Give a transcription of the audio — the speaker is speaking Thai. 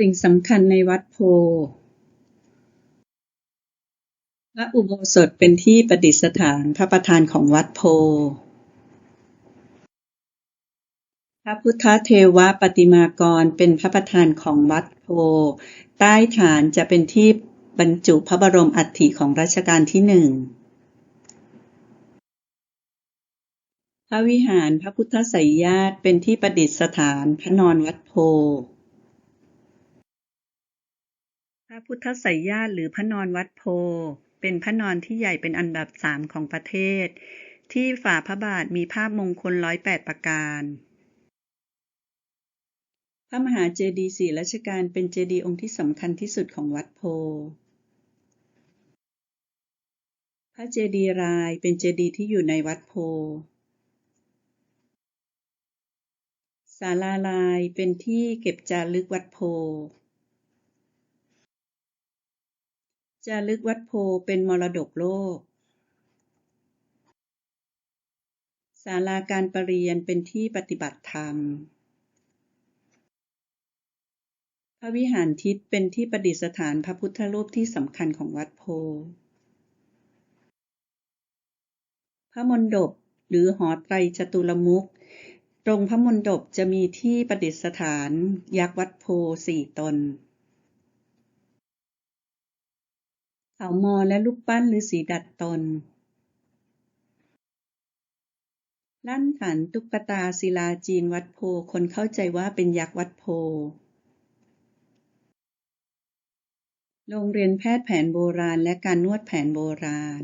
สิ่งสำคัญในวัดโพพระอุโบสถเป็นที่ประดิษฐานพระประธานของวัดโพ พระพุทธเทวปฏิมากรเป็นพระประธานของวัดโพ ใต้ฐานจะเป็นที่บรรจุพระบรมอัฐิของรัชกาลที่หนึ่ง พระวิหารพระพุทธไสยญาติเป็นที่ประดิษฐานพระนอนวัดโพธิ์ พระพุทธไสยญาติหรือพระนอนวัดโพ เป็นพระนอนที่ใหญ่เป็นอันดับสามของประเทศ ที่ฝ่าพระบาทมีภาพมงคลร้อยแปดประการ พระมหาเจดีย์สี่รัชกาลเป็นเจดีย์องค์ที่สำคัญที่สุดของวัดโพพระเจดีย์รายเป็นเจดีย์ที่อยู่ในวัดโพศาลาลายเป็นที่เก็บจารึกวัดโพธิ์ จารึกวัดโพธิ์เป็นมรดกโลก ศาลาการประเรียนเป็นที่ปฏิบัติธรรม พระวิหารทิศเป็นที่ประดิษฐานพระพุทธรูปที่สำคัญของวัดโพธิ์พระมณฑปหรือหอไตรจตุรมุขตรงพระมณฑปจะมีที่ประดิษฐานยักษ์วัดโพสี่ตน เถามอและรูปปั้นฤาษีดัดตน ลั่นฐานตุ๊กตาศิลาจีนวัดโพ คนเข้าใจว่าเป็นยักษ์วัดโพ โรงเรียนแพทย์แผนโบราณและการนวดแผนโบราณ